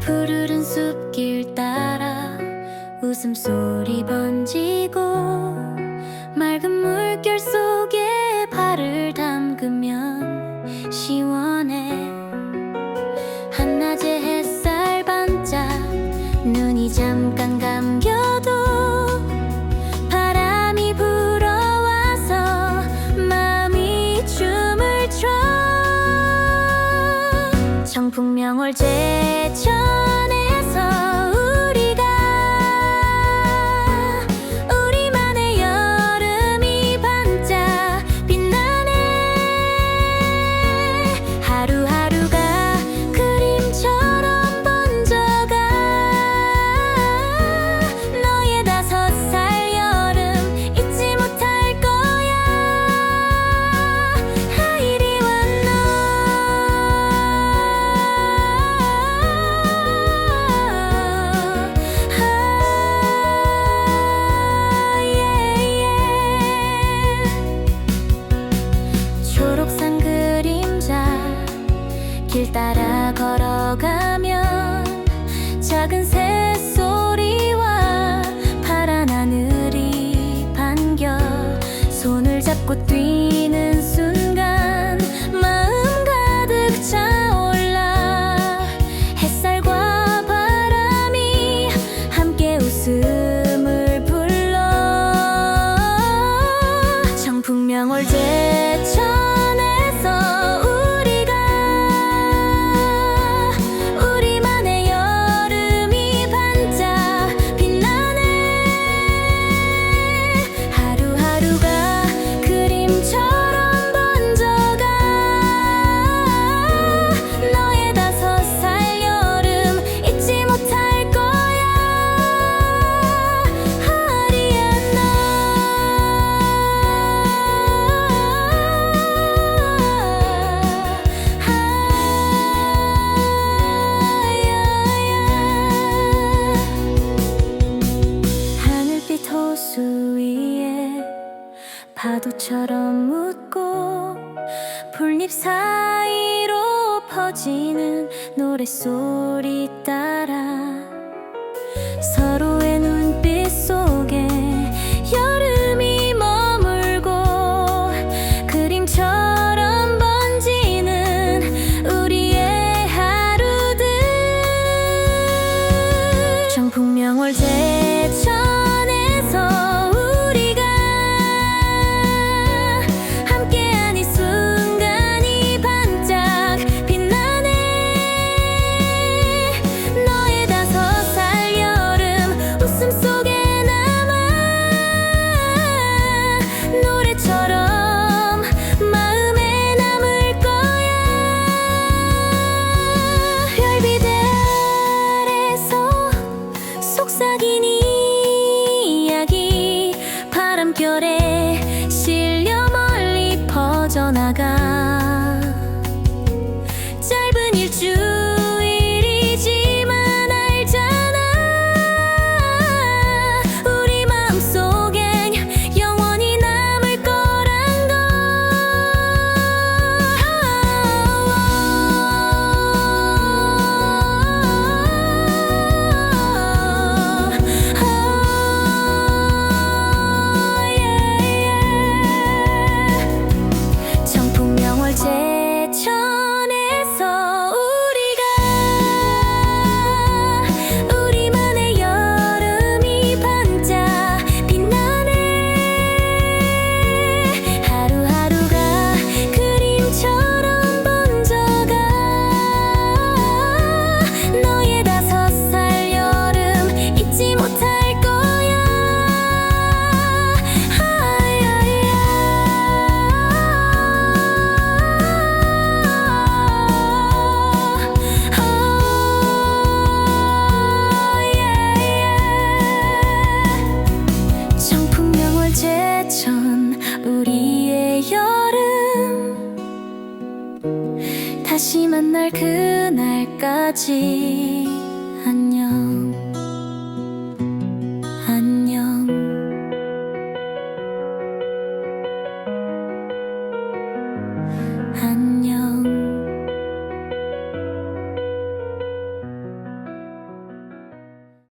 푸르른 숲길 따라 웃음소리 번지고 맑은 물결 속 잠깐 감겨도 바람이 불어와서 마음이 춤을 춰. 청풍명월 제천 파도처럼 웃고 풀잎 사이로 퍼지는 노랫소리 따 퍼져나가. 그날까지.